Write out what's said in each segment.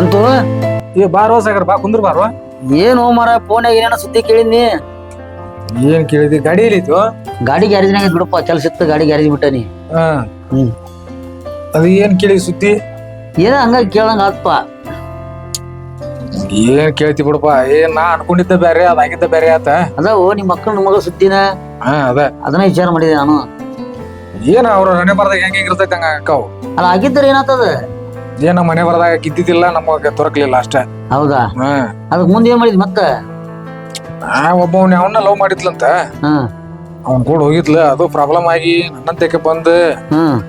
ಸಂತು? ಏ ಬಾರೋ ಸಾಗರ್ ಬಾ ಕುಂದ್ರ ಬಾರೋ ಏನು ಮರ ಫೋನಾಗ ಏನೇನೋ ಸುದ್ದಿ ಕೇಳಿದ್ನಿ. ಏನ್ ಕೇಳಿದಿ? ಗಾಡಿ ಎಲ್ಲಿತ್ತು? ಗಾಡಿ ಗ್ಯಾರೇಜ್ನಾಗ ಬಿಡಪ್ಪ ಕೆಲಸ ಇತ್ತು ಗಾಡಿ ಗ್ಯಾರೇಜ್ ಬಿಟ್ಟನಿ. ಹಾ. ಹ್ಮ್. ಅದು ಏನ್ ಕೇಳಿ ಸುದ್ದಿ? ಏನ ಹಂಗ ಕೇಳಂಗ ಆತ್ಪ. ಏನ್ ಕೇಳ್ತಿ ಬಿಡಪ್ಪ ಏನ್ ನಾ ಅನ್ಕೊಂಡಿದ್ದ ಬೇರೆ ಅದಾಗಿದ್ದ ಬೇರೆ ಆತ. ಅದಾವು ನಿಮ್ಮ ಮಕ್ಕಳ ಮಗ ಸುದ್ದಿನ? ಹಾ ಅದ. ಅದನ್ನ ವಿಚಾರ ಮಾಡಿದೆ ನಾನು. ಏನ ಅವ್ರ ಹಣೆ ಬರ್ದಾಗ ಹೆಂಗ ಇರ್ತೈತೆ ಇರ್ತೈತಿ ಹಂಗ ಅಕ್ಕಾವು? ಅಲ್ಲ ಆಗಿದ್ದರೆ ಏನಾಗ್ತದ ಏನ್ ನಮ್ಮ ಮನೆ ಬರದಾಗ ಕಿದ್ದಿದ್ದಿಲ್ಲ ನಮಗ ದೊರಕಲಿಲ್ಲ ಅಷ್ಟೇ. ಹೌದಾ? ಹ್ಮ್ ಅದಕ್ ಮುಂದೆ ಏನ್ ಮಾಡಿದ್ ಮತ್ತ? ಆ ಒಬ್ಬವನ್ನ ಅವನ್ನ ಲವ್ ಮಾಡಿದ್ಲಂತ? ಹ್ಮ್ ಅವ್ನ್ ಕೂಡ ಹೋಗಿದ್ಲ ಅದು ಪ್ರಾಬ್ಲಮ್ ಆಗಿ ನನ್ನಂತಕ್ಕೆ ಬಂದು. ಹ್ಮ್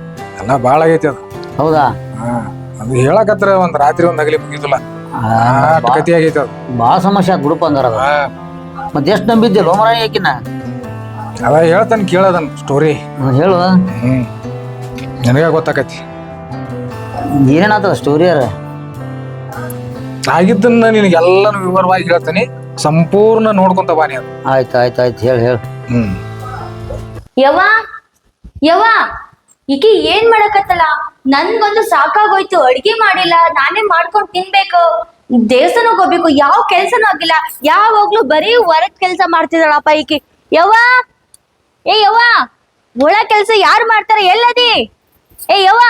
ಎಲ್ಲ ಬಾಳ ಆಗೈತಿ ಅದು. ಹೌದಾ? ಹಾ. ಅದು ಹೇಳಕತ್ರ ಒಂದ್ ರಾತ್ರಿ ಒಂದ್ ಅಗಲಿ ಮುಗಿದಿಲ್ಲ. ಕತಿ ಆಗೈತಿ ಅದು. ಬಾಳ ಸಮಸ್ಯೆ ಬಿಡಪ್ಪ ಅಂದಾರ ಅದು. ಹಾ. ಮತ್ತೆ ಎಷ್ಟು ನಂಬಿದ್ದೆ ಲೋಮರ ಯಾಕಿನ ಅದ ಹೇಳ್ತಾನೆ ಕೇಳದನ್ ಸ್ಟೋರಿ ಹೇಳು. ಹ್ಮ್. ನನಗ ಗೊತ್ತಾಕತಿ. ಏನೇನಾತದ ಸ್ಟೋರಿ ಅರ ಆಗಿದ್ದನ್ನ ನಿನಗೆಲ್ಲಾನು ವಿವರವಾಗಿ ಹೇಳ್ತೀನಿ. ಸಂಪೂರ್ಣ ನೋಡ್ಕೊಂತ ಬಾನಿ ಅದು ಆಯ್ತು ಆಯ್ತು ಆಯ್ತು. ಹೇಳು ಹೇಳು. ಹ್ಮ್. ಯವ್ವ ಯವ್ವ ಈಕಿ ಏನ್ ಮಾಡಕತ್ತಲ್ಲ ನನ್ಗೊಂದು ಸಾಕಾಗೋಯ್ತು. ಅಡ್ಗೆ ಮಾಡಿಲ್ಲ. ನಾನೇ ಮಾಡ್ಕೊಂಡ್ ತಿನ್ಬೇಕು. ದೇವಸ್ಥಾನಕ್ ಹೋಗ್ಬೇಕು. ಯಾವ ಕೆಲ್ಸನೂ ಆಗಿಲ್ಲ. ಯಾವಾಗ್ಲೂ ಬರೀ ಹೊರಗ್ ಕೆಲ್ಸ ಮಾಡ್ತಿದ್ದಾಳಪ್ಪ ಈಕಿ. ಯವ್ವ ಏ ಯವ್ವ ಒಳ ಕೆಲ್ಸ ಯಾರು ಮಾಡ್ತಾರ? ಎಲ್ಲದಿ? ಏ ಯವ್ವ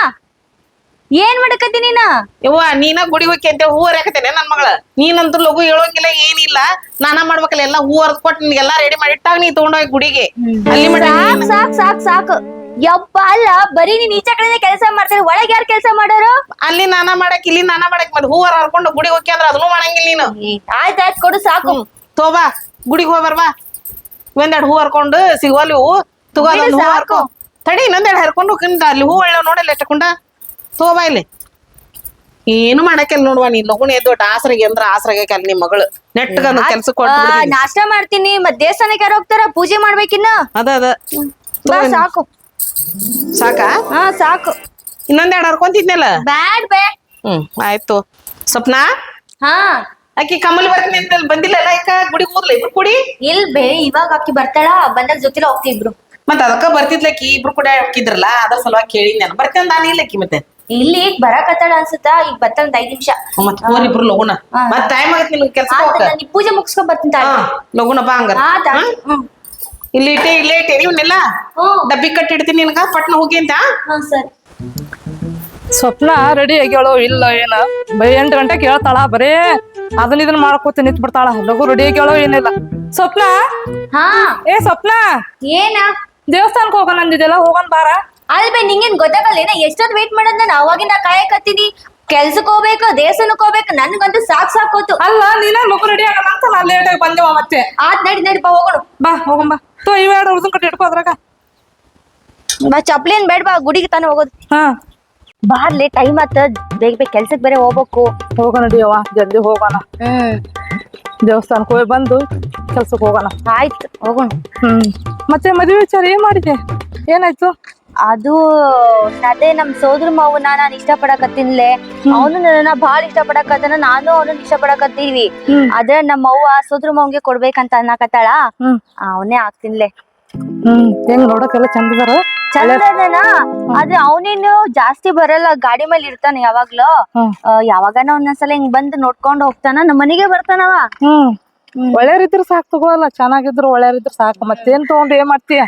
ಏನ್ ಮಾಡಕತ್ತಿ ನೀನ? ಯವ್ವ ನೀನ ಗುಡಿ ಹೋಗಿ ಅಂತ ಹೂ ಹರಿಯಾಕತ್ತೇನೆ ನನ್ ಮಗಳ. ನೀನಂತೂ ಲಘು ಹೇಳೋಂಗಿಲ್ಲ ಏನಿಲ್ಲ. ನಾನ ಮಾಡ್ಬೇಕಲ್ಲ ಎಲ್ಲ ಹೂ ಹರ್ದ್ ಕೊಟ್ಟು ನಿನ್ಗೆಲ್ಲಾ ರೆಡಿ ಮಾಡಿ ಇಟ್ಟಾಗ ನೀ ತಗೊಂಡೋಗಿ ಗುಡಿಗೆ. ಅಲ್ಲಿ ಮಟ ಸಾಕ್ ಸಾಕ್ ಸಾಕ್ ಸಾಕು. ಯಪ್ಪ ಅಲ್ಲ ಬರೀ ನೀನ್ ಈಚೆ ಕಡೆ ಕೆಲಸ ಮಾಡ್ತೀನಿ ಒಳಗ್ ಯಾರು ಕೆಲಸ ಮಾಡೋರು? ಅಲ್ಲಿ ನಾನ ಮಾಡಕ್ ಇಲ್ಲಿ ನಾನ ಮಾಡಕ್ ಮತ್ತೆ ಹೂ ಹರ ಹರ್ಕೊಂಡು ಗುಡಿ ಹೋಗಿ ಅಂದ್ರೆ ಅದನ್ನು ಮಾಡಂಗಿಲ್ಲ ನೀನು. ಆಯ್ತಾಯ್ತು ಕೊಡು ಸಾಕು. ತೋಬಾ ಗುಡಿಗೆ ಹೋಗಿ ಬರ್ವಾ ಒಂದೆರಡು ಹೂ ಹರ್ಕೊಂಡು ಸಿಗೋಲ್ಲಿ ಹೂ. ತಗೋ ಹೂ. ಹರ್ಕೊ. ತಡಿ ಇನ್ನೊಂದೆರಡು ಹರ್ಕೊಂಡು ಅಲ್ಲಿ ಹೂ ಒಳ್ಳೆ ನೋಡಲ್ಲ ಎಷ್ಟಕೊಂಡ ತಗೋಬಾ ಇಲ್ಲಿ. ಏನು ಮಾಡಕ್ಕೆಲ್ಲ ನೋಡುವ ನೀನ್ ಲಗುಣ ಎದ್ದು ಆಸರಿಗೆ ಅಂದ್ರ ಆಸರಿಗೆ ಅಲ್ಲಿ ನಿಮ್ ಮಗಳು. ನೆಟ್ಟಗ ಕೆಲ್ಸ ಕೊಟ್ಟು. ನಾಷ್ಟ ಮಾಡ್ತೀನಿ ಮತ್ ದೇವಸ್ಥಾನಕ್ಕೆ ಯಾರು ಹೋಗ್ತಾರ? ಪೂಜೆ ಮಾಡ್ಬೇಕಿನ್ನ ಅದ ಅದ. ಬಾ ಸಾಕು. ಸಾಕಾ? ಹಾ ಸಾಕು. ಇನ್ನೊಂದೆಡ ಹರ್ಕೊಂತಿದ್ನಲ್ಲ? ಬ್ಯಾಡ್ ಬೇ ಹ್ಮ್ ಆಯ್ತು ಸ್ವಪ್ನ? ಹಾ. ಆಕಿ ಕಮಲ್ ಬರ್ತೀನಿ ಅಂತ ಬಂದಿಲ್ಲ ಗುಡಿ ಈಗ ಗುಡಿಗೆ ಹೋದ್ಲ ಇಬ್ರು ಕೂಡಿ? ಇಲ್ ಬೇ ಇವಾಗ ಅಕ್ಕಿ ಬರ್ತಾಳ ಬಂದಾಗ ಜೊತೆಲ ಹೋಗ್ತಿದ್ರು. ಮತ್ತ ಅದಕ್ಕ ಬರ್ತಿದ್ಲಕ್ಕಿ ಇಬ್ರು ಕೂಡ ಹಾಕಿದ್ರಲ್ಲ ಅದ್ರ ಸಲುವಾಗಿ ಕೇಳಿ ನಾನು ಬರ್ತೀನಿ ನಾನು ಇಲ್ಲಕ್ಕಿ ಮತ್ತೆ? ಇಲ್ಲಿ ಈಗ ಬರಾಕತ್ತಾಳ ಅನ್ಸುತ್ತಾ? ಈಗ ಬರ್ತಾಳ ಒಂದ್ ಐದ್ ನಿಮಿಷ. ಮತ್ ಹೋರ್ ಇಬ್ರು ಲಗುನ. ಮತ್ ಟೈಮ್ ನಿಮ್ಗೆ ಕೆಲ್ಸ ನಾನು ಈ ಪೂಜೆ ಮುಗಿಸ್ಕೊಂಡ್ ಬರ್ತೀನಿ ಲಗುನ ಬಾ ಹಂಗಾರ. ಇಲ್ಲಿ ಇಟ್ಟೆ ಇಲ್ಲೇ ಇಟ್ಟೆ ಇವನ್ನೆಲ್ಲ. ಡಬ್ಬಿ ಕಟ್ಟಿಡ್ತೀನಿ ನಿನಗ ಪಟ್ನ ಹೋಗಿ ಅಂತ? ಹಾ ಸರಿ. ಸ್ವಪ್ನ ರೆಡಿ ಆಗ್ಯಾಳೋ ಇಲ್ಲ ಏನ? ಬರೀ ಎಂಟು ಗಂಟೆ ಕೇಳ್ತಾಳ ಬರೇ ಅದನ್ನ ಇದನ್ನ ಮಾಡ್ಕೋತ ನಿಂತ್ ಬಿಡ್ತಾಳ. ಲಗು ರೆಡಿ ಆಗ್ಯಾಳೋ ಏನಿಲ್ಲ. ಸ್ವಪ್ನ? ಹಾ. ಏ ಸ್ವಪ್ನ? ಏನ? ದೇವಸ್ಥಾನಕ್ಕೆ ಹೋಗೋಣ ಅಂದಿದ್ದೆಲ್ಲ ಹೋಗೋಣ ಬಾರ. ಅಲ್ ಬೇ ನಿಂಗೇನ್ ಗೊತ್ತಾಗಲ್ಲ ಏನ ಎಷ್ಟೊತ್ ವೇಟ್ ಮಾಡೋದ್ ನಾನು? ಅವಾಗಿಂದ ಕಾಯಕತ್ತೀನಿ ಕೆಲ್ಸಕ್ಕೆ ಹೋಗ್ಬೇಕು ದೇವಸ್ಥಾನಕ್ ಹೋಗ್ಬೇಕು ನನ್ಗಂತೂ ಸಾಕ್ ಸಾಕೋತು ಅಲ್ಲ ನೀನ ಮಗು ರೆಡಿ ಆಗಲ್ಲ ಅಂತ ನಾನು ಲೇಟ್ ಆಗಿ ಬಂದೆವ ಮತ್ತೆ. ಆತ್ ನಡಿ ನಡಿಪ ಹೋಗೋಣ. ಬಾ ಹೋಗೋಣ ಬಾ. ತೋ ಇವೆರಡು ಹುಡುಗನ್ ಕಟ್ಟಿ ಇಟ್ಕೋ ಅದ್ರಾಗ. ಬಾ ಚಪ್ಲಿ ಏನ್ ಬೇಡ ಬಾ ಗುಡಿಗೆ ತಾನೇ ಹೋಗೋದು. ಹಾ. ಬಾರ್ಲಿ ಟೈಮ್ ಆತ. ಬೇಗ ಬೇಗ ಕೆಲ್ಸಕ್ಕೆ ಬೇರೆ ಹೋಗ್ಬೇಕು. ಹೋಗೋಣ ನಡಿಯವ್ವ ಜಲ್ದಿ ಹೋಗೋಣ. ಹ್ಮ್. ದೇವಸ್ಥಾನಕ್ಕೆ ಹೋಗಿ ಬಂದು ಕೆಲ್ಸಕ್ಕೆ ಹೋಗೋಣ. ಆಯ್ತು ಹೋಗೋಣ. ಹ್ಮ್. ಮತ್ತೆ ಮದುವೆ ವಿಚಾರ ಏನ್ ಮಾಡಿದೆ ಏನಾಯ್ತು? ಅದು ಅದೇ ನಮ್ ಸೋದರ ಮಾವನ ನಾನು ಇಷ್ಟಪಡಕತ್ತೀನ್ಲೆ. ಅವನು ನನ್ನ ಬಹಳ ಇಷ್ಟಪಡಕತ್ತಾನ ನಾನು ಅವನನ್ನ ಇಷ್ಟಪಡಕತ್ತೀವಿ. ಪಡಕತ್ತೀವಿ ಆದ್ರೆ ನಮ್ಮ ಅವ್ವ ಸೋದ್ರ ಮಾವನ್ಗೆ ಕೊಡ್ಬೇಕಂತ ಅನ್ನಕತ್ತಾಳ. ಅವನೇ ಆಗ್ತಿನ್ಲೆ. ಹ್ಮ್. ಹೆಂಗ್ ನೋಡಕ್ಕೆಲ್ಲ ಚಂದದನ? ಆದ್ರೆ ಅವನೇನು ಜಾಸ್ತಿ ಬರಲ್ಲ ಗಾಡಿ ಮೇಲೆ ಇರ್ತಾನೆ ಯಾವಾಗ್ಲೂ. ಯಾವಾಗನ ಒಂದೊಂದ್ಸಲ ಹಿಂಗ್ ಬಂದ್ ನೋಡ್ಕೊಂಡ್ ಹೋಗ್ತಾನ ನಮ್ಮ ಮನೆಗೆ ಬರ್ತಾನವ. ಹ್ಮ್. ಸಾಕ್ ಸಾಕು ತಗೋಲ್ಲ ಚೆನ್ನಾಗಿದ್ರು ಒಳ್ಳೆಯರಿದ್ರು ಸಾಕು. ಮತ್ತೇನ್ ತಗೊಂಡು ಏನ್ ಮಾಡ್ತೀಯ?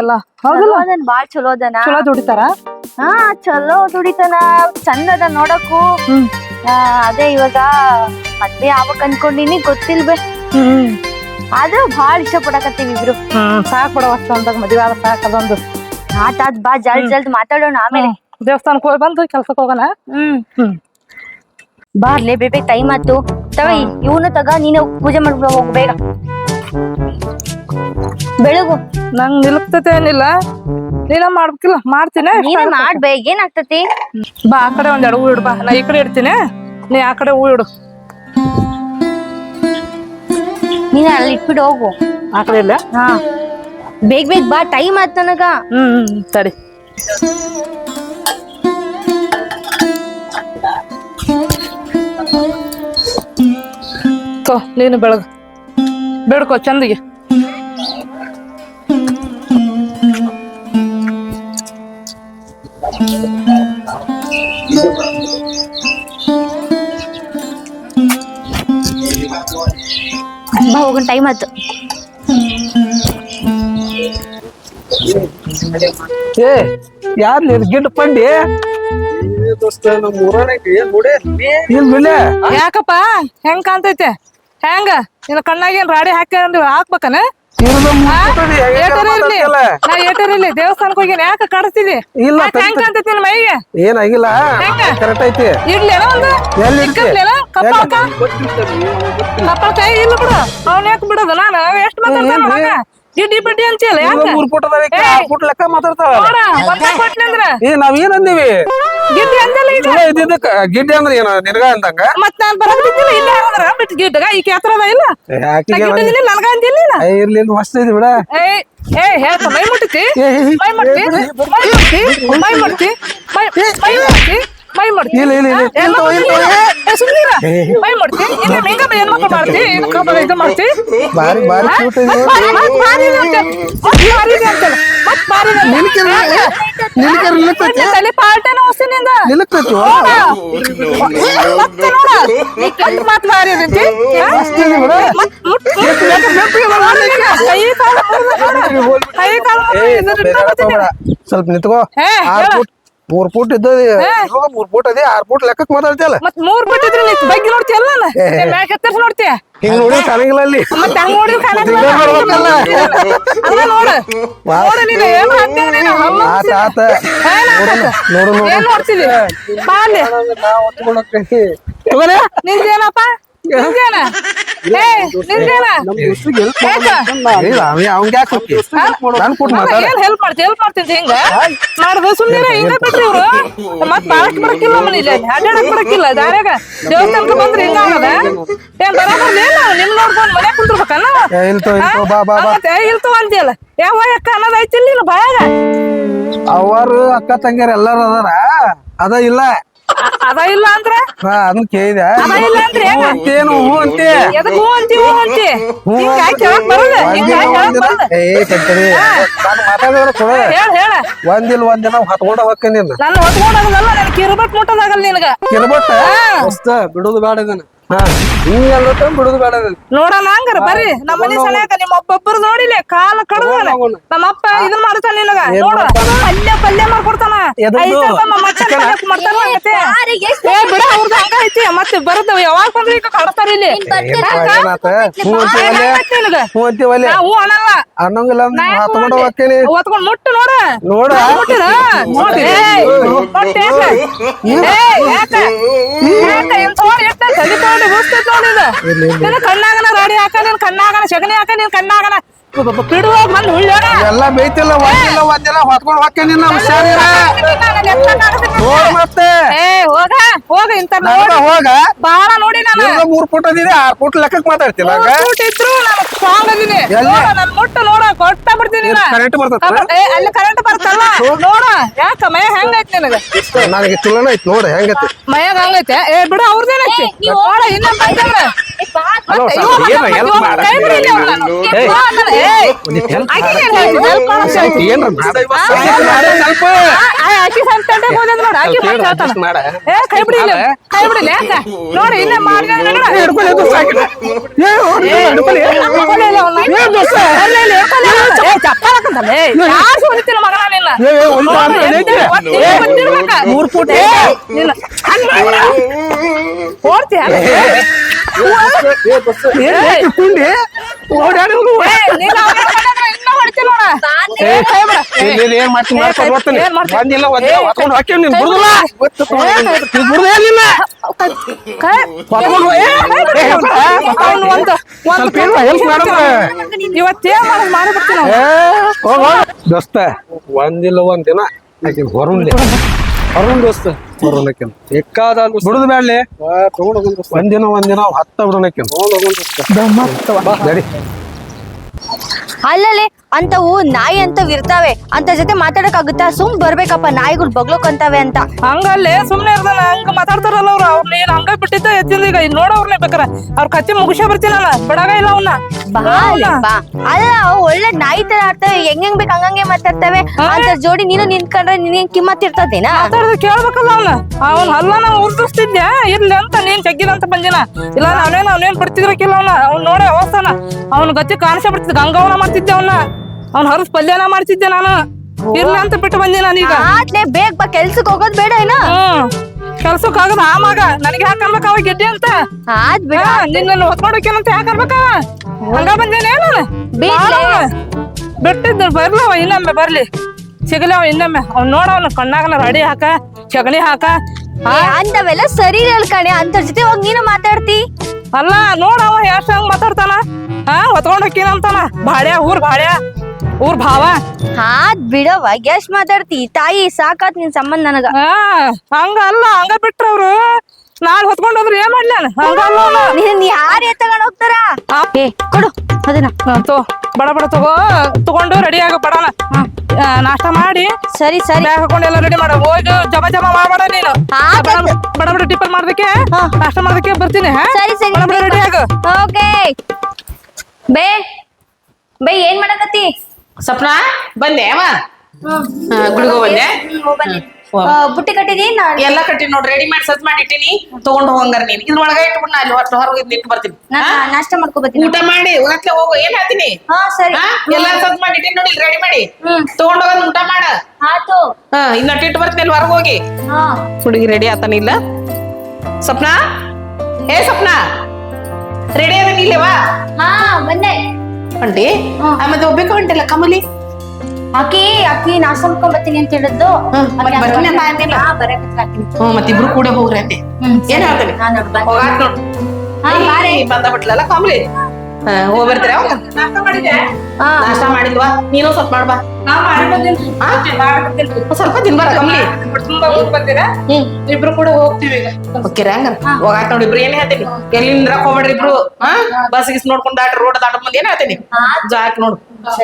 ಎಲ್ಲ. ಹೌದಲ್ಲ? ಅದನ್ ಬಾಳ್ ಚಲೋ ಅದನ? ಚಲೋ ದುಡಿತಾರ? ಹಾ ಚಲೋ ದುಡಿತಾನ. ಚಂದ ಅದ ನೋಡಕ್ಕೂ. ಅದೇ ಇವಾಗ ಮದ್ವೆ ಆಗ್ಬೇಕ್ ಅನ್ಕೊಂಡಿನಿ ಗೊತ್ತಿಲ್ ಬೇ. ಹ್ಮ್. ಆದ್ರೂ ಬಾಳ ಇಷ್ಟ ಪಡಕತ್ತೀವಿ ಇಬ್ರು. ಹ್ಮ್ ಸಾಕ್ ಬಿಡವ ಅಂದಾಗ ಮದುವೆ ಆದ ಸಾಕ್ ಅದೊಂದು. ಆತ್ ಆತ್ ಬಾ ಜಲ್ದ್ ಜಲ್ದ್ ಮಾತಾಡೋಣ ಆಮೇಲೆ. ದೇವಸ್ಥಾನಕ್ಕೆ ಹೋಗಿ ಬಂದು ಕೆಲ್ಸಕ್ಕೆ ಹೋಗೋಣ? ಹ್ಮ್. ಹ್ಮ್. ಬಾರ್ಲೆ ಬೇಬೆ ಟೈಮ್ ಆತು ತಗ ಇವನು ತಗ ನೀನು ಪೂಜೆ ಮಾಡ್ಬಿಡ ಹೋಗು ಬೇಗ. ಬೆಳಗು. ನಂಗ್ ನಿಲ್ಕ್ತತೆ ಏನಿಲ್ಲ. ನೀನ ಮಾಡ್ಬೇಕಿಲ್ಲ ಮಾಡ್ತೀನಿ. ನೀನು ಮಾಡ್ಬೇ ಏನಾಗ್ತತಿ? ಬಾ ಆ ಕಡೆ ಒಂದ್ ಎರಡು ಹೂ ಇಡು ಬಾ. ನಾ ಈ ಕಡೆ ಇಡ್ತೀನಿ. ನೀ ಆ ಕಡೆ ಹೂ ಇಡು. ನೀನ ಅಲ್ಲಿ ಇಟ್ಬಿಟ್ಟು ಹೋಗು. ಆ ಕಡೆ ಇಲ್ಲ ಹಾ. ಬೇಗ ಬೇಗ ಬಾ ಟೈಮ್ ಆಯ್ತು ನನಗ. ಹ್ಮ್ ಹ್ಮ್ ಸರಿ. ತೋ ನೀನು ಬೆಳಗ. ಬೇಡ್ಕೋ ಚಂದಿಗೆ. ಬಾ ಹೋಗನ್ ಟೈಮ್ ಆಯ್ತು. ಏ ಯಾರ್ ನೀರ್ ಗಿಡ್ ಪಂಡಿ? ದೋಸ್ತ ಯಾಕಪ್ಪ? ಹೆಂಗ್ ಕಾಣ್ತೈತೆ? ಹೆಂಗ? ನಿನ್ನ ಕಣ್ಣಾಗೇನ್ ರಾಡಿ ಹಾಕಿ ಹಾಕ್ಬೇಕನ? ಇವ್ರ್ದು ಮುಗ್ಬಿಟ್ಟದಿ, ಹೆಂಗ್ ಹೆಂಗ್ ಏಟರ್ ಇರ್ಲಿ. ಮಾತಾಡ್ತಿಯಲ್ಲ? ನಾ ಏಟರ್ ಇರ್ಲಿ. ದೇವಸ್ಥಾನಕ್ಕೆ ಹೋಗಿನಿ. ಯಾಕೆ ಕಾಡಿಸ್ತಿದಿ? ಇಲ್ಲ, ಹೆಂಗ್ ನಿನ್ ಮೈಗೆ? ಏನಾಗಿಲ್ಲ. ಹೆಂಗ? ಕರೆಕ್ಟ್ ಐತಿ. ಇಡ್ಲೇನ ಒಂದು? ಕಪ್ಪಳ ಕೈ ಇಲ್ಲ ಬಿಡು. ಅವ್ನ ಯಾಕೆ ಬಿಡೋದು? ನಾನು ಎಷ್ಟು ಮಾತಾಡ್ತಾನ ಗಿಡ್ಡಿ ಬಡ್ಡಿ ಅಂತೀಯಲ್ಲ ಯಾಕೆ? ಮೂರ್ ಫುಟ್ ಅದಾವ ಫುಟ್ ಲೆಕ್ಕ ಮಾತಾಡ್ತಾವ ಏ ನಾವ್ ಏನ್ ಅಂದಿವಿ ಗಿಡ್ಡಿ ಅಂದಲ್ಲ ಈಗ ಚಲೋ ಇದ್ದಿದ್ದಕ್ಕ ಗಿಡ್ಡಿ ಅಂದ್ರೆ ಏನ? ನಿನಗ ಅಂದಂಗ? ಮತ್ ನಾನ್ ಬರೋದಿದ್ದಿಲ್ಲ ಇಲ್ಲ ಅಂದ್ರ ಬಿಟ್ಟು ಗಿಡ್ಡಗ ಈ ಇಲ್ಲ? ಏ, ಗಿಡ್ಡದಿಲ್ಲ ನನಗ ಅಂದಿಲ್ಲ ಇರ್ಲಿಲ್ಲ ಇರ್ಲಿ ಇರ್ಲಿ, ಮಸ್ತ್ ಐತಿ ಬಿಡ. ಏಯ್ ಹೇಳ್ತ ಮೈ ಮುಟ್ಟಿ. ಏ, ಏ, ಏ, ಮೈ ಮುಟ್ಟಿ ಮೈ ಮುಟ್ಟಿ ಮೈ ಮುಟ್ಟಿ ಮೈ ಮೈ ಮಾಡ್ತಿ ಮೈ ಮಾಡ್ತಿ ಇಲ್ಲ, ಇಲ್ಲ, ಇಲ್ಲ. ಎಲ್ಲ ಇಲ್ಲ, ಇಲ್ಲ, ಇಲ್ಲ. ಏ, ಸುಮ್ನಿರ. ಮೈ ಮಾಡ್ತಿ ಇನ್ನ ಮಿಂಗ ಏನ್ ಮಕ್ಳು ಮಾಡ್ತಿ? ಇನ್ನು ಕಬ್ಬ ಇದು ಮಾಡ್ತಿ? ಬಾರಿ ಬಾರಿ ಹಾ? ಕ್ಯೂಟ್ ಬಾರಿ- ಬಾರಿ ಇದೆ ಮತ್ ಬಾರಿ ಇದೆ ಅಂತಲ್ಲ. ಮತ್ ಬಾರಿ ಇದೆ ನಿನಗೆ ನಿನಗೆ ನಿಲುಕ್ತೈತಿ? ತಲೆ ಪಾಲ್ಟೇನ ಹೊಸಿನಿಂದ ನಿಲುಕ್ತೈತಿ? ನೋಡ. ಮತ್ತೆ ನೋಡ. ಮತ್ ಬಾರಿ ಇದೆ ಅಂತೆ. ಕೈ ಕಾಲು ಕೈ ಕಾಲು. ಸ್ವಲ್ಪ ನಿಂತ್ಕೋ. ಮೂರ್ ಫುಟ್ ಇದ್ದ ಮೂರ್ ಫುಟ್ ಅದೇ ಆರ್ ಫುಟ್ ಲೆಕ್ಕ ಮಾತಾಡ್ತಿಯಲ್ಲ? ಮತ್ ಮೂರ್ ಬಿಟ್ಟಿದ್ರೆ ನೀ ಬಗ್ಗೆ ನೋಡ್ತಿಯಲ್ಲ ನಾನು? ನೋಡ್ತೀಯ? ಹಿಂಗ್ ನೋಡಿ ಕಾಣಂಗಿಲ್ಲ ಅಲ್ಲಿ. ಮತ್ತೆ ಹಂಗ್ ನೋಡಿದ್ರೆ ಕಾಣಕ್ಕಿಲ್ಲ. ಹಿಂಗ ನೋಡ್ಬೇಕಲ್ಲ. ಅಲ್ಲ ನೋಡು. ನೋಡು ನೀನು ಏನ್ ಹಾಕ್ತೀಯ ನೀನು? ಹಲ್ಲು ಆತ ಆತ. ನೋಡು ನೋಡು ಏನ್ ನೋಡ್ತಿದಿ ಬಾ ಅಲ್ಲಿ. ತಗೋಲೆ. ನಿಂದೇನಪ್ಪ? ಹೆಲ್ಪ್ ಮಾಡ್ತಿ? ಹೆಲ್ಪ್ ಮಾಡ್ತೀನಿ ಹಿಂಗ? ಮಾಡ್ದು ಸುಮ್ಮನೆ ಹಿಂಗ ಬಿಟ್ರಿ ಇವ್ರು. ಮತ್ ಬಾಳಕ್ ಬರಕಿಲ್ಲ ಮನೇಲಿ ಅಡ್ಡಾಡಕ್ ಬರಕಿಲ್ಲ ದಾರ್ಯಾಗ. ದೇವಸ್ಥಾನಕ್ಕೆ ಬಂದ್ರೆ ಹಿಂಗ ಆಗದ? ಏನ್ ಬರಾಬರ್ ನಿಮ್ ನೋಡ್ಕೊಂಡ್ ಮನೆ ಅಂತೀಯಲ್ಲ ಯಾವ ಅಕ್ಕ ಅನ್ನೋದ್ ಐತಿಲ್ಲ ನೀನು ಬಾಯಾಗ? ಅವರು ಅಕ್ಕ ತಂಗಿಯರ್ ಎಲ್ಲಾರು ಅದಾರ? ಅದ ಇಲ್ಲ. ಅದ ಇಲ್ಲ ಅಂದ್ರ? ಹಾ ಅದನ್ನ ಕೇಳಿದೆ. ಅದ ಇಲ್ಲ ಅಂದ್ರೆ ಏನು ಅಂತೇನು ಹ್ಞೂ ಅಂತೆ. ಎದಕ್ ಹೂ ಅಂತಿ ಹೂ ಅಂತಿ? ಹಿಂಗ ಕೇಳಕ್ ಬರೋದ? ಹಿಂಗ ಕೇಳಕ್ ಒಂದಿನ ಬರೋದ? ಏ ಮಾತಾಡಿದ್ರೆ ಕೊಡ. ಹೇಳ ಹೇಳ. ಒಂದಿಲ್ಲ ಒಂದಿನ ಹತ್ಕೊಂಡ ಹೋಗ್ಕ ನಿನ್ನ. ನನ್ನ ಹೊತ್ಕೊಂಡಾಗಲ್ಲ ನನ್ ಕಿರುಬಟ್ ಮುಟ್ಟದಾಗಲ್ಲ ನಿನಗ. ಇರ್ಬಟ್ಟ ದೋಸ್ತ ಬಿಡುದು ಬೇಡ ಇದನ್ನ. ಹಾ. ಹಿಂಗ್ ಎಲ್ಲ ಬಿಡುದು ಬೇಡ ಇದನ್ನ. ನೋಡೋಣ ಹಂಗಾರ ಬರ್ರಿ. ನಮ್ಮ ಮನೆ ಸನ್ಯಾಕ ನಿಮ್ಮ ಒಬ್ಬೊಬ್ಬರು ನೋಡಿಲೆ ಕಾಲ ಕಡದ ನಮ್ಮ ಅಪ್ಪ ಇದನ್ ಮಾಡ್ತಾನ ನಿನಗ. ನೋಡ. ಪಲ್ಯ ಪಲ್ಯ ಮಾಡ್ಕೊಡ್ತಾನ. ಎದರ್ದು? ಐದ್ ನಮ್ಮ ಮತ್ತೆ. ಯಾವಾಗ ಬಂದ್ರೆ ಈಗ ಕಡತಾರ ಇಲ್ಲಿ ಹೂ ಅನ್ನಂಗಿಲ್ಲ ಹತ್ಕೊಂಡ ಹೋಗ್ತೀನಿ ಮುಟ್ಟು ನೋಡ ನೋಡಿ ಕಣ್ಣಾಗನ ರಾಡಿ ಹಾಕ ನೀನ್ ಕಣ್ಣಾಗನ ಸಗಣಿ ಹಾಕ ನೀನ್ ಕಣ್ಣಾಗನ ಪಿಡುವ ಬಂದ್ ಉಳ್ಳೋಣ ಎಲ್ಲ ಬೇಯ್ತಿಲ್ಲ ಒಂದಿಲ್ಲ ಒಂದಿಲ್ಲ ಹೊತ್ಕೊಂಡ್ ನಾ ಹುಷಾರಿರ? ನೋಡ್ ಮತ್ತೆ. ಏ ಹೋಗ ಹೋಗ ಇಂತ ನೋಡ. ಹೋಗ. ಬಾಳ ನೋಡಿ ನಾನು. ಮೂರ್ ಫುಟ್ ಅದಿದೆ ಆರ್ ಫುಟ್ ಲೆಕ್ಕಕ್ಕೆ ಮಾತಾಡ್ತಿಲ್ಲ ಹಂಗ ಫೂಟ್ ಇದ್ರು ನಾನು ಸ್ಟ್ರಾಂಗ್ ಅದೀನಿ ಎಲ್ಲಿ? ನೋಡ ನನ್ ಮುಟ್ಟು ನೋಡ ಕೊಟ್ಟ ಬಿಡ್ತೀನಿ ನಾ. ಕರೆಂಟ್ ಬರ್ತದ ಕಬ- ಏ ಅಲ್ಲಿ ಕರೆಂಟ್ ಬರ್ತಲ್ಲ ನೋಡ ಯಾಕ ಮಯ ಹೆಂಗೈತಿ ನಿನಗ ನನಗೆ ಚಲೋನ ಐತಿ ನೋಡ ಹೆಂಗೈತಿ ಮಯಾಗ ಹಂಗೈತೆ ಏ ಬಿಡು ಅವ್ರದೇನೈತಿ ನೋಡ ಇನ್ನ ಬಂದ್ರ ಅಲೋ, ಮತ್ತೆ ಸ್ವಲ್ಪ ಇವ ಏನೋ help ಇವ ಮಾಡ. ಕೈ ಏ. ಏಯ್. ಬಾ ಅಂತಾನೆ, ಏಯ್. ಒಂದಿಷ್ಟ್ help ಆಕಿ ಮಾಡ. ಏನ್ help ಮಾಡಕ್ ಹೇಳ್ತಿ. ಏನ್ರ ಮಾಡ ಮಾಡ ಸ್ವಲ್ಪ ಆ, ಆ, ಆಕಿ ಸಣ್ಣ ತಂಟೆ ಹೋದ ನೋಡ ಆಕಿ ಸ್ವಲ್ಪ ಮತ್ತೆ ಏನು adjust ಮಾಡ. ಏ ಕೈ ಬಿಡಿ ಕೈ ಬಿಡಿ ಯಾಕ ನೋಡಿ ಇನ್ನ ಮಾಡಿದ. ಏ, ಮೂರ್ ಫೂಟ್. ಓಡ್ತೀಯ? ಓಡಾಡಿ ನೋಡ. ಏನ್ ಮಾಡ್ತೀನಿ ಹೊತ್ಕೊಂಡು ಹಾಕಿ ನೀನ್ ಬಿಡುದಿಲ್ಲ. ನೀನ್ ಬಿಡುದೇ ನಿನ್ನ. ದೋಸ್ತ ಒಂದಿಲ್ಲ ಒಂದ್ ದಿನ. ಆಕಿನ್ ದೋಸ್ತ. ಎಕ್ಕಾದ ಬಿಡುದು ಬೇಡಲಿ ಒಂದಿನ ಒಂದಿನ ಹತ್ತ ನಡಿ ಅಲ್ಲಲ್ಲಿ ಅಂತವು ನಾಯಿ ಅಂತವ್ ಇರ್ತಾವೆ ಅಂತ ಜೊತೆ ಮಾತಾಡಕ್ಕಾಗುತ್ತಾ? ಸುಮ್ ಬರ್ಬೇಕಪ್ಪ ನಾಯಿಗಳು ಬಗ್ಲೋಕಂತಾವೆ ಅಂತ. ಹಂಗಲ್ಲೇ ಸುಮ್ನೆ ಇರ್ದಲ್ಲ ಹಂಗ ಮಾತಾಡ್ತಾರಲ್ಲ ಅವ್ರು ಅವ್ರನ್ನ ಏನ್ ಹಂಗ ಬಿಟ್ಟಿದ್ದ ಎತ್ತಿಂದ ಈಗ? ಇನ್ ನೋಡವ್ರನ್ನೇ ಬೇಕಾರ. ಅವ್ರ ಕತ್ತಿ ಮುಗಿಸೇ ಬರ್ತೀನಲ್ಲ ಬಡಾಗ ಇಲ್ಲ ಅವನ್ನ ಬಾ ಅಲ್ಲೇ ಬಾ. ಅಲ್ಲ ಅವು ಒಳ್ಳೆ ನಾಯಿ ತರ ಆಡ್ತವೆ ಹೆಂಗ್ ಹೆಂಗ್ ಬೇಕು ಹಂಗಂಗೆ ಮಾತಾಡ್ತಾವೆ. ಅಂತ ಜೋಡಿ ನೀನು ನಿಂತ್ಕೊಂಡ್ರೆ ನಿನ್ ಕಿಮ್ಮತ್ ಇರ್ತದೇನಾ? ಮಾತಾಡೋದು ಕೇಳ್ಬೇಕಲ್ಲ ಅವ್ನ. ಅವ್ನ ಅಲ್ಲ ನಾನು ಉರ್ದಿಸ್ತಿದ್ಯಾ? ಇರ್ಲಿ ಅಂತ ನೀನ್ ಜಗ್ಗಿಲ್ಲ ಅಂತ ಬಂದಿನ? ಇಲ್ಲ ನಾವೇನ್ ಅವ್ನೇನ್ ಬಿಡ್ತಿದ್ರಕ್ಕಿಲ್ಲ ಅವ್ನ? ಅವ್ನ ನೋಡೇ ಅವಸ್ಥಾನ. ಅವ್ನ ಗತಿ ಕಾಣಿಸೇ ಬಿಡ್ತಿದ್ ಗಂಗವನ ಮಾಡ್ತಿದ್ದೆ ಅವನ್ನ ಅವ್ನ ಹರಸ್ ಪಲ್ಯನ ಮಾಡ್ತಿದ್ದೆ ನಾನು. ಇರ್ಲಿ ಅಂತ ಬಿಟ್ಟು ಬಂದೆ ನಾನೀಗ ಆತ್ಲೆ ಬೇಗ ಬಾ ಕೆಲ್ಸಕ್ ಹೋಗೋದ್ ಬೇಡ ಏನ ಹ್ಮ್. ಕೆಲ್ಸಕ್ ಆಗದ ಆ ಮಗ ನನಗೆ ಯಾಕೆ ಅನ್ಬೇಕ ಅವ ಗೆಡ್ಡೆ ಅಂತ? ಬಿಡ. ನಿನ್ನ ಹೊತ್ಕೊಂಡೋಕೇನಂತ ಯಾಕೆ ಅನ್ಬೇಕವ ಹಂಗ ಬಂದೇನೆ ನಾನು ಬಿಡ್ಲೆ. ಬಿಟ್ಟಿದ್ದು ಬರ್ಲವ ಇನ್ನೊಮ್ಮೆ ಬರ್ಲಿ. ಸಿಗಲಿ ಅವ ಇನ್ನೊಮ್ಮೆ. ಅವ್ನ ನೋಡ ಅವ್ನ ಕಣ್ಣಾಗನ ರಡಿ ಹಾಕ ಚಗಣಿ ಹಾಕ. ಏ, ಅಂತವೆಲ್ಲ ಸರಿ ಇರಲ್ ಕಣೆ. ಅಂತ ಜೊತೆ ಹೋಗಿ ನೀನು ಮಾತಾಡ್ತಿ. ಅಲ್ಲ ನೋಡ ಅವ ಎಷ್ಟ್ ಹಂಗ ಮಾತಾಡ್ತಾನ? ಹಾ ಹೊತ್ಕೊಂಡ್ ಹೋಕೇನಂತಾನ ಬಾಡ್ಯಾ ಊರ್ ಭಾಡ್ಯ. ಊರ್ ಭಾವ? ಹಾದ್ ಬಿಡವ ಎಷ್ಟ್ ಮಾತಾಡ್ತಿ. ತಾಯಿ ಸಾಕಾತ್ ನಿನ್ ಸಂಬಂಧ ನನಗ. ಆ, ಹಂಗ ಅಲ್ಲ ಹಂಗ ಬಿಟ್ರ ಅವ್ರು. ನಾಳೆ ಹೊತ್ಕೊಂಡ್ ಹೋದ್ರೆ ಏನ್ ಮಾಡ್ಲಿ ನಾನು? ಹಂಗ ಅಲ್ಲ ಯಾರ್ ಎತ್ತಕೊಂಡ್ ಹೋಗ್ತಾರ? ಏ ಕೊಡು ಅದನ್ನ. ತೋ ತಗೋ ಬಡ ಬಡ ತಗೋ. ತಗೊಂಡು ರೆಡಿ ಆಗ ಬಡಣ ನಾಷ್ಟ ಮಾಡಿ. ಸರಿ ಸರಿ. ಬ್ಯಾಗ್ ಹಾಕೊಂಡು ಎಲ್ಲ ರೆಡಿ ಮಾಡ. ಹೋಗಿ ಜಮ ಜಮ ಮಾಡ್ಬೇಡ ನೀನು. ಆತ್ ಬಡ ಬಡ- ಬಡ ಬಡ ಟಿಫನ್ ಮಾಡೋದಕ್ಕೆ ಹಾ. ನಾಷ್ಟ ಮಾಡೋದಕ್ಕೆ ಬರ್ತೀನಿ ಹಾ? ಸರಿ ಸರಿ ಬಡ ಬಡ ರೆಡಿ ಆಗ. ಓಕೆ. ಬೇ ಬೇ ಏನ್ ಮಾಡಕತ್ತಿ? ಸಪ್ನ ಬಂದೆ ಅವ? ಗುಳಿಗೋ ಬಂದೆ. ಬುಟ್ಟಿ ಕಟ್ಟಿದಿ? ಎಲ್ಲಾ ಕಟ್ಟಿ ನೋಡ್ ರೆಡಿ ಮಾಡಿ ಸತ್ ಮಾಡಿ ಇಟ್ಟಿನಿ ತಗೊಂಡ್ ಹೋಗಂಗಾರ ನೀನ್. ಇದ್ರೊಳಗ ಇಟ್ಬಿಡ್ ನಾ ಅಲ್ಲಿ ಹೊರಗೆ ಹೊರಗೆ ಇಟ್ಟು ಬರ್ತೀನಿ. ನಾಷ್ಟ ಮಾಡ್ಕೊ ಬರ್ತೀನಿ ಊಟ ಮಾಡಿ ಹೋಗತ್ಲೆ ಹೋಗು. ಏನ್ ಹಾತೀನಿ ಹಾ ಸರಿ. ಎಲ್ಲಾ ಸತ್ ಮಾಡಿ ಇಟ್ಟಿನಿ ನೋಡಿ ರೆಡಿ ಮಾಡಿ. ತಗೊಂಡ್ ಹೋಗೋದ್ ಊಟ ಮಾಡ. ಆತು. ಹಾ ಇನ್ನ ಇಟ್ಟು ಬರ್ತೀನಿ ಅಲ್ಲಿ ಹೊರಗೆ ಹೋಗಿ. ಹಾ. ಹುಡುಗಿ ರೆಡಿ ಆತನಿಲ್ಲ ಸಪ್ನ? ಏ ಸಪ್ನ? ರೆಡಿ ಅದ ಇಲ್ಲವಾ? ಹಾ ಬಂದೆ. ಅಂಟಿ ಮತ್ತೆ ಒಬ್ಬೇಕು ಹೊಂಟಲ್ಲ ಕಮಲಿ? ಆಕಿ ಅಕ್ಕಿ ನಾ ಸಂಕೊಂಡ್ ಬರ್ತೀನಿ ಅಂತ ಹೇಳಿದ್ದು. ಮತ್ತೆ ಬರ್ತೀನಿ ಅಂತ ಅಂದಿಲ್ಲ. ಮತ್ತೆ ಇಬ್ರು ಕೂಡ ಹೋಗ್ರಿ ಅಂತೆ. ಏನ್ ಹೇಳ್ತೀನಿ. ಹೋಗಾತ್ ನೋಡ್ ಬಂದ ಬಿಟ್ಲಲ್ಲ ಕಮಲಿ? ಹಾ. ಹೋಗ್ ಬರ್ತೀರಾ? ಅವಾಗ ಹಾ ನಾಷ್ಟ ಮಾಡಿದ್ವಾ? ನೀನು ಸ್ವಲ್ಪ ಮಾಡ್ಬಾ ಸ್ವಲ್ಪ ತಿನ್ಬಾರ ಕಮಲಿ ಇಬ್ರು ಕೂಡ ಹೋಗ್ತೀವಿ ಓಕೆ ರಂಗ. ನೋಡಿ ಇಬ್ರು. ಏನ್ ಹೇಳ್ತೀನಿ ಎಲ್ಲಿ ನಿಂದ್ರಕ್ ಹೋಗ್ಬೇಡ್ರಿ ಇಬ್ರು. ಹಾ? ಬಸ್ ಗಿಸ್ ನೋಡ್ಕೊಂಡ್ ದಾಟ್ರಿ ರೋಡ್ ದಾಟ ಮುಂದೆ ಏನ್ ಹೇಳ್ತೀನಿ ಜಾಕ್ ನೋಡು.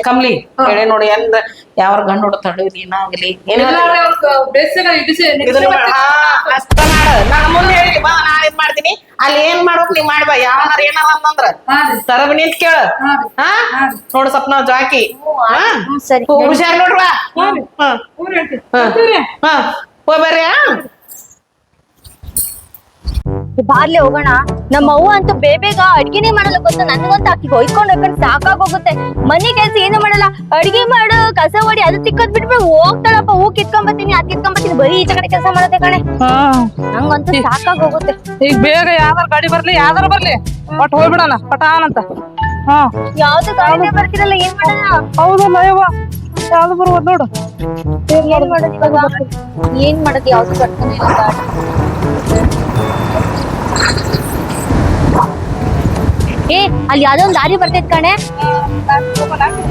ಕಮ್ಲಿ ಹೇಳಿ ನೋಡಿ ಎಂದ ಯಾವ ಗಂಡು ಹೊಡ್ತಾಳು ಏನಾಗ್ಲಿ ಏನ್ ಇದನ್ನ ಮಾಡ್- ಹಾ, ಅಷ್ಟ ಮಾಡ. ನಾನು ಮುಂದೆ ಹೇಳಿ ಬಾ ನಾನ್ ಏನ್ ಮಾಡ್ತೀನಿ. ಅಲ್ಲಿ ಏನ್ ಮಾಡ್ಬೇಕು ನೀ ಮಾಡ್ಬಾ. ಯಾವನಾರ ಏನಾರ ಅಂತಂದ್ರ ತರಬ ನಿಂತ್ ಕೇಳ. ಹಾ ನೋಡು ಸಪ್ನ ಜಾಕಿ. ಹಾ? ಸರಿ. ಹುಷಾರ್ ನೋಡ್ರ ಹಾ. ಹಾ. ಹಾ. ಹೋಗ್ ಬರ್ರಿ ಹಾ. ಬಾರ್ಲೆ ಹೋಗೋಣ. ನಮ್ಮ ಅವ್ವ ಅಂತೂ ಬೇಬೇಗ ಅಡ್ಗೆನೇ ಮಾಡಲ್ಲ ಗೊತ್ತ? ನನ್ಗೊಂತ ಆಕಿ ಹೊಯ್ಕೊಂಡ್ ಹೊಯ್ಕೊಂಡ್ ಸಾಕಾಗೋಗುತ್ತೆ. ಮನೆ ಕೆಲ್ಸ ಏನು ಮಾಡಲ್ಲ? ಅಡ್ಗೆ ಮಾಡು ಕಸ ಹೊಡಿ ಅದು ತಿಕ್ಕೋದ್ ಬಿಟ್ಬಿಟ್ಟು ಹೋಗ್ತಾಳಪ್ಪ ಹೂ ಕಿತ್ಕೊಂಬತ್ತೀನಿ ಅದ್ ಕಿತ್ಕೊಂಬತ್ತೀನಿ ಬರೀ ಈಚೆ ಕಡೆ ಕೆಲಸ ಮಾಡುತ್ತೆ ಕಣೆ. ಹಾ. ನಂಗಂತೂ ಸಾಕಾಗೋಗುತ್ತೆ. ಈಗ ಬೇಗ ಯಾವ್ದಾರ ಗಾಡಿ ಬರ್ಲಿ ಯಾವ್ದಾರ ಬರ್ಲಿ. ಒಟ್ ಹೋಗ್ಬಿಡೋಣ ಪಟಾನ್ ಅಂತ. ಹಾ. ಯಾವ್ದು ಗಾಡಿ ಬರ್ತಿರಲ್ಲ ಏನ್ ಮಾಡೋಣ? ಹೌದಲ್ಲ ಯವ್ವ ಯಾವ್ದು ಬರ್ಬೋದು ನೋಡು. ಏನ್ ಮಾಡೋದು ಇವಾಗ? ಏನ್ ಮಾಡೋದು ಯಾವ್ದು ಬರ್ತಾನೆ ಇಲ್ಲ. ಗಾಡಿ ಏ ಅಲ್ಲಿ ಯಾವ್ದೋ ಒಂದ್ ದಾರಿ ಬರ್ತೈತ್ ಕಣೆ.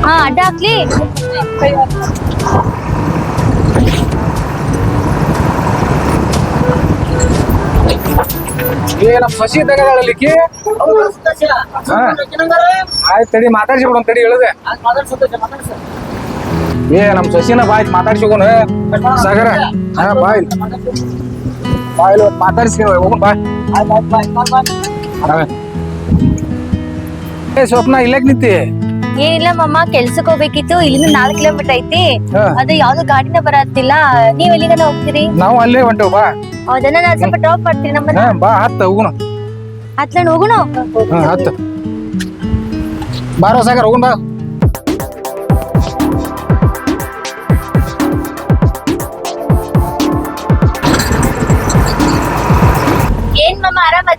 ಹಾ ಅಡ್ಡ ಹಾಕ್ಲಿ. ಏ ನಮ್ ಸಸಿ ಆಯ್ತು ತಡಿ ಮಾತಾಡ್ಸಿ ಬಿಡೋಣ ತಡಿ ಹೇಳದೆ. ಏ ನಮ್ ಸಸಿನ ಬಾಯ್ ಮಾತಾಡ್ಸಿ ಹೋಗೋಣ ಸಾಗರ ಹಾ ಬಾಯ್ ಬಾಯ್ ಮಾತಾಡ್ಸಿ ಹೋಗೋಣ ಬಾಯ್ ಏ ಸ್ವಪ್ನ ಇಲ್ಲಕ್ ನಿಂತಿ? ಏನಿಲ್ಲ ಮಮ್ಮ ಕೆಲ್ಸಕ್ ಹೋಗ್ಬೇಕಿತ್ತು. ಇಲ್ಲಿಂದ ನಾಲ್ಕು ಕಿಲೋಮೀಟರ್ ಐತಿ. ಅದು ಯಾವ್ದು ಗಾಡಿನ ಬರತ್ತಿಲ್ಲ. ನೀವ್ ಎಲ್ಲಿಗನ ಹೋಗ್ತೀರಿ? ನಾವು ಅಲ್ಲೇ ಹೊಂಟೇವ್ ಬಾ. ಹೌದನ್ನ ನಾ ಸ್ವಲ್ಪ ಡ್ರಾಪ್ ಮಾಡ್ತೀನಿ ಬಾ ಹತ್ತ ಹೋಗುಣ. ಹತ್ಲಂಡ್ ಹೋಗುಣ. ಹತ್ತ. ಬಾರೋ ಸಾಗರ್ ಹೋಗುಣ ಬಾ.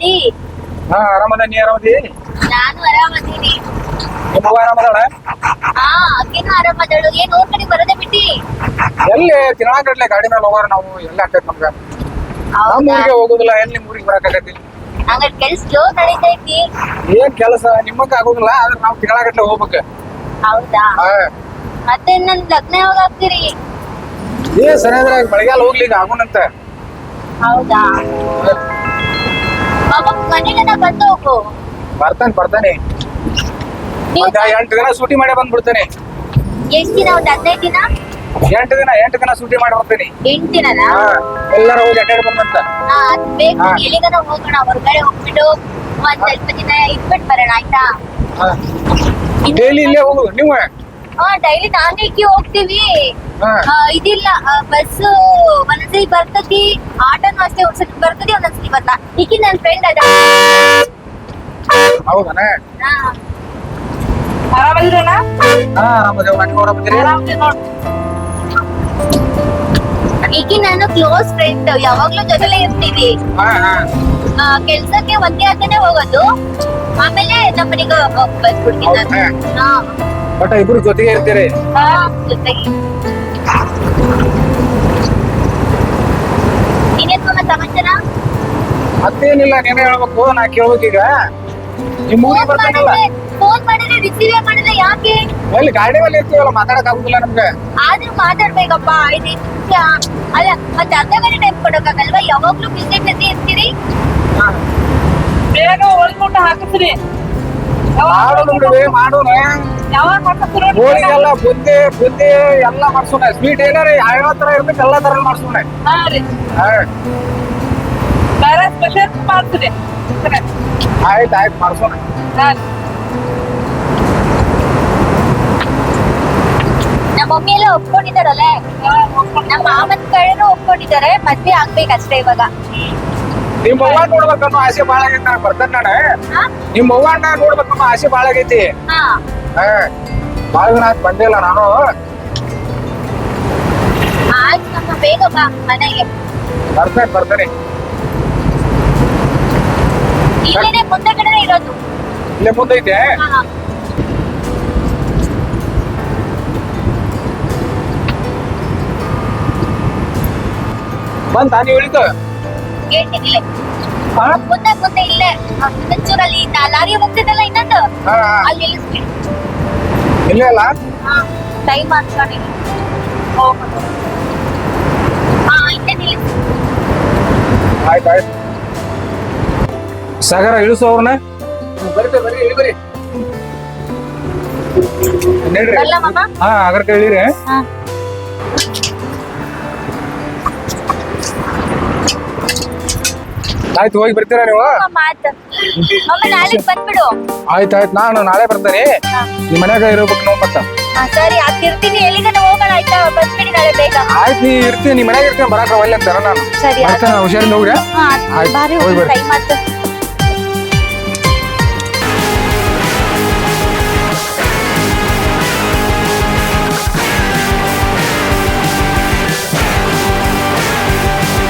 ಆರಾಮದಿ? ಹಾ ಆರಾಮದ ನೀ ಆರಾಮದಿ? ನಾನು ಆರಾಮದೀನಿ. ನಿಮ್ಮ ಆರಾಮದಾಳ? ಹಾ ಅಕ್ಕಿನೂ ಆರಾಮದಳು. ಏನ್ ಊರ್ ಕಡೆ ಬರೋದೇ ಬಿಟ್ಟಿ? ಎಲ್ಲಿ? ತಿಂಗಳಗಟ್ಲೆ ಗಾಡಿ ಮೇಲೆ ಹೋಗೋರ ನಾವು ಎಲ್ಲ ಆಗ್ತೈತಿ ನಮ್ಗ? ನಮ್ಮ ಊರಿಗೆ ಹೋಗುದಿಲ್ಲ ಎಲ್ಲಿ ನಿಮ್ ಊರಿಗೆ ಬರಕಾಗತಿ ಹಂಗ ಕೆಲ್ಸ ಜೋ ನಡೀತೈತಿ. ಏನ್ ಕೆಲಸ? ನಿಮ್ಮಕ್ಕ ಆಗುದಿಲ್ಲ ಆದ್ರೆ ನಾವು ತಿಂಗಳಗಟ್ಲೆ ಹೋಗ್ಬೇಕು. ಹೌದಾ? ಹಾ. ಮತ್ತೆ ನನ್ ಲಗ್ನ ಯಾವಾಗ ಆಗ್ತೀರಿ? ಏ ಸರಿಯಾದ್ರೆ ಬೆಳಗಾಲ ಹೋಗ್ಲಿ ಈಗ ಆಗುನಂತ ಹೌದಾ? ಬಾಬಾ ಮನೆಗೆ ನಾ ಬಂದು ಹೋಗು ಬರ್ತಾನೆ. ಬರ್ತಾನೆ ಒಂದ್ ಎಂಟು ದಿನ ಸೂಟಿ ಮಾಡಿ ಬಂದ್ಬಿಡ್ತಾನೆ. ಎಷ್ಟ್ ದಿನ ಒಂದ್ ಹದಿನೈದು ದಿನ? ಎಂಟು ದಿನ ಎಂಟು ದಿನ ಸೂಟಿ ಮಾಡಿ ಹೋಗ್ತೀನಿ. ಎಂಟ್ ದಿನನ? ಎಲ್ಲರೂ ಹೋಗಿ ಅಡ್ಡಾಡಿ ಬಂದಂತ ಹಾ, ಅದ್ ಬೇಕು. ಹಾ. ಎಲ್ಲಿಗಾನ ಹೋಗೋಣ? ಹೊರಗಡೆ ಹೋಗ್ಬಿಟ್ಟು ಒಂದ್ ಸ್ವಲ್ಪ ದಿನ ಇಟ್ಬಿಟ್ಟು ಬರೋಣ ಆಯ್ತಾ? ಡೈಲಿ ಇಲ್ಲೇ ಹೋಗು ನೀವು? ಹಾ ಡೈಲಿ ನಾನ್ ಇಕ್ಕಿ ಹೋಗ್ತೀವಿ. ಹಾ. ಆ, ಇದಿಲ್ಲ ಬಸ್ ಒಂದೊಂದ್ಸರಿ ಬರ್ತತಿ ಆಟೋನು ಅಷ್ಟೇ ಒಂದ್ಸತಿ ಬರ್ತದೆ ಒಂದೊಂದ್ಸತಿ ಬರಲ್ಲ ಈಕಿ ನನ್ ಫ್ರೆಂಡ್ ಅದ. ಹೌದನ? ಹಾ. ಆರಾಮದಿರಣ್ಣ ಹಾ ಆರಾಮದೇವ್. ನೀವು ಆರಾಮದಿರಿ ಆರಾಮದಿರಿ ನೋಡ್. ಈಕಿ ನಾನು ಕ್ಲೋಸ್ ಫ್ರೆಂಡ್ ಯಾವಾಗ್ಲೂ ಜೊತೆಲೇ ಇರ್ತೀವಿ. ಹಾ ಹಾ. ಆ, ಕೆಲ್ಸಕ್ಕೆ ಒಂದೇ ಹತ್ತನೇ ಹೋಗೋದು. ಆಮೇಲೆ ನಮ್ಮನೆಗೆ ಬಂದ್ಬಿಡ್ತೀನಿ. ನಾನು. ಹಾ. ಬಟ್ ಇಬ್ರು ಜೊತೆಗೆ ಇರ್ತೀರಿ? ಹಾ, ಜೊತೆಗೆ ನೀನೇನ್ ಮಗ ಸಮಾಚಾರ ಮತ್ತೇನಿಲ್ಲ ನೀನೇ ಹೇಳ್ಬೇಕು ನಾ ಕೇಳ್ಬೇಕೀಗ ನಿಮ್ ಊರಿಗೆ ಫೋನ್ ಬರ್ತಾನಲ್ಲ? ಫೋನ್ ಮಾಡಿದ್ರೆ ರಿಸೀವ್ ಮಾಡಿದ್ರೆ ಯಾಕೆ? ಎಲ್ಲಿ ಗಾಡಿ ಮೇಲೆ ಇರ್ತೀವಲ್ಲ ಮಾತಾಡಕ್ ಆಗುದಿಲ್ಲ ನಮ್ಗೆ? ಆದ್ರೂ ಮಾತಾಡ್ಬೇಕಪ್ಪ ನಿಮಿಷ ಅಲ್ಲ ಮತ್ತೆ ಅರ್ಧ ಗಂಟೆ ಟೈಮ್ ಕೊಡೋಕ್ಕಾಗಲ್ವಾ? ಯಾವಾಗ್ಲೂ ಬಿಸಿ ಬಿಸಿ ಇರ್ತೀರಿ? ಬೇಗ ಒಳಗುಂಟ ಹಾಕಿಸ್ರಿ. ಮಾಡೋಣ ಬಿಡ್ರಿ, ಮಾಡೋಣ. ಯಾವಾಗ ಹಾಕಿಸ್ರಿ ಹೋಳಿಗೆಲ್ಲ ಬುದ್ಧಿ ಬುದ್ಧಿ ಎಲ್ಲ ಮಾಡ್ಸೋಣ. ಸ್ವೀಟ್ ಏನಾರ ಯಾವ ತರ ಇರ್ಬೇಕು ಎಲ್ಲಾ ತರ ಮಾಡ್ಸೋಣ. ಹಾ ರೀ. ಹಾ. ಸ್ಪೆಷಲ್ ಮಾಡ್ತೀರಿ ಆಯ್ತು ಆಯ್ತು ಮಾಡ್ಸೋಣ. ಹಾ ನಮ್ಮ ಮಮ್ಮಿ ಎಲ್ಲ ಒಪ್ಕೊಂಡಿದಾರಲ್ಲ ನಮ್ಮ ಮಾಮನ್ ಕಡೆನೂ ಒಪ್ಕೊಂಡಿದ್ದಾರೆ ಮದ್ವೆ ಆಗ್ಬೇಕಷ್ಟೇ ಇವಾಗ. ನಿಮ್ ಅವ್ವ ನೋಡ್ಬೇಕನ್ನೋ ಆಸೆ ಬಾಳ ಆಗೈತಿ ನಾನು ಬರ್ತೇನೆ ನಾನು? ನಿಮ್ ನೋಡ್ಬೇಕನ್ನೋ ಆಸೆ ಬಾಳ ಆಗೈತಿ. ಹಾ. ಬಾಳ ದಿನ ಆಯ್ತು ಬಂದಿಲ್ಲ ನಾನು. ಆಯ್ತು ನಮ್ಮ ಬೇಗ ಬಾ ಮನೆಗೆ. ಬರ್ತೇನೆ ಬರ್ತೇನೆ. ಇಲ್ಲೇನೆ ಮುಂದೆ ಕಡೆ ಇರೋದು. ಇಲ್ಲೇ ಮುಂದೈತೆ ಹಾ. ಬಂತ ನೀವು ಇಳಿತು ಹೇಳ್ತೀನಿ ಇಲ್ಲೇ ಮುಂದೆ ಮುಂದೆ ಇಲ್ಲೇ. ಒಂಚೂರಲ್ಲಿ ಲಾರಿ ಹೋಗ್ತಿದ್ದಲ್ಲ ಇನ್ನೊಂದು? ಹಾ ಹಾ. ಅಲ್ಲಿ ಇಲ್ಲೇ ಅಲ್ಲ? ಹಾ ಟೈಮ್ ಹಾಕ್ಕೊಂಡು ಹಾ ಇಲ್ಲೇ ನಿಲ್ಲಿಸಿ. ಆಯ್ತು ಆಯ್ತು. ಸಾಗರ ಇಳಿಸು ಅವ್ರನ್ನ. ಹಾ ಅಗರ್ಕ ಇಳಿರಿ ಹಾ. ಆಯ್ತು ಹೋಗಿ ಬರ್ತೀರಾ ನೀವು? ಆಯ್ತು. ಆಯ್ತು ಆಯ್ತು. ನಾನು ನಾಳೆ ಬರ್ತೇನೆ. ನಿಮ್ಮ ನಿಮ್ ಮನ್ಯಾಗ ಇರ್ಬೇಕು ನಾವು ಮತ್ತ. ಹಾ, ಸರಿ ಆಗ್ತಿರ್ತೀನಿ ಎಲ್ಲಿಗಾನ ಹೋಗೋಣ ಆಯ್ತಾ? ಬಂದ್ಬಿಡಿ ನಾಳೆ ಬೇಗ. ಆಯ್ತು ನೀ ಇರ್ತೀನಿ. ನಿಮ್ಮ ಮನ್ಯಾಗ ಇರ್ತೀನಿ. ಬರಾಕ ಒಳ್ಳೆ ಅಂತಾರ ನಾನು. ಸರಿ ಬರ್ತೇನೆ ಹುಷಾರಿಂದ ಹೋಗ್ರಿ. ಹಾ ಆಯ್ತು, ಬಾರಿ ಹೋಗಿ ಆಯ್ತು.